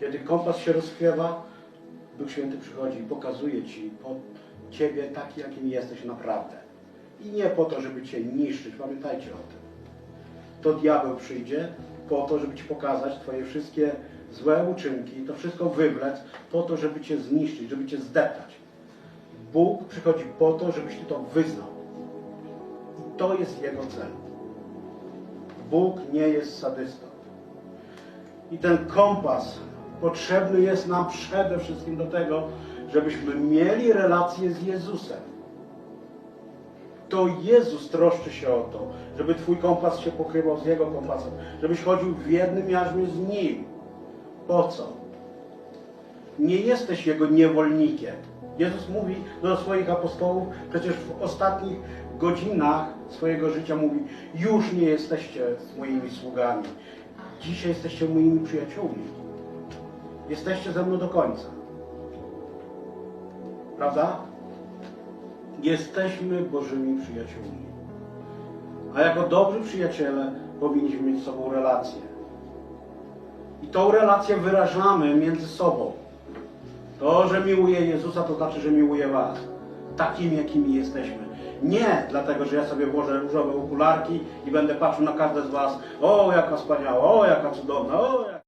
Kiedy kompas się rozchwiewa, Duch Święty przychodzi i pokazuje Ci po Ciebie taki, jakim jesteś naprawdę. I nie po to, żeby Cię niszczyć, pamiętajcie o tym. To diabeł przyjdzie po to, żeby Ci pokazać Twoje wszystkie złe uczynki, to wszystko wywlec, po to, żeby Cię zniszczyć, żeby Cię zdeptać. Bóg przychodzi po to, żebyś Ty to wyznał. I to jest Jego cel. Bóg nie jest sadystą. I ten kompas potrzebny jest nam przede wszystkim do tego, żebyśmy mieli relację z Jezusem. To Jezus troszczy się o to, żeby Twój kompas się pokrywał z Jego kompasem, żebyś chodził w jednym jarzmie z Nim. Po co? Nie jesteś Jego niewolnikiem. Jezus mówi do swoich apostołów, przecież w ostatnich godzinach swojego życia mówi, już nie jesteście moimi sługami. Dzisiaj jesteście moimi przyjaciółmi. Jesteście ze mną do końca. Prawda? Jesteśmy Bożymi przyjaciółmi. A jako dobrzy przyjaciele powinniśmy mieć z sobą relację. I tą relację wyrażamy między sobą. To, że miłuję Jezusa, to znaczy, że miłuję Was. Takimi, jakimi jesteśmy. Nie dlatego, że ja sobie włożę różowe okularki i będę patrzył na każde z Was. O, jaka wspaniała, o, jaka cudowna, o, jak...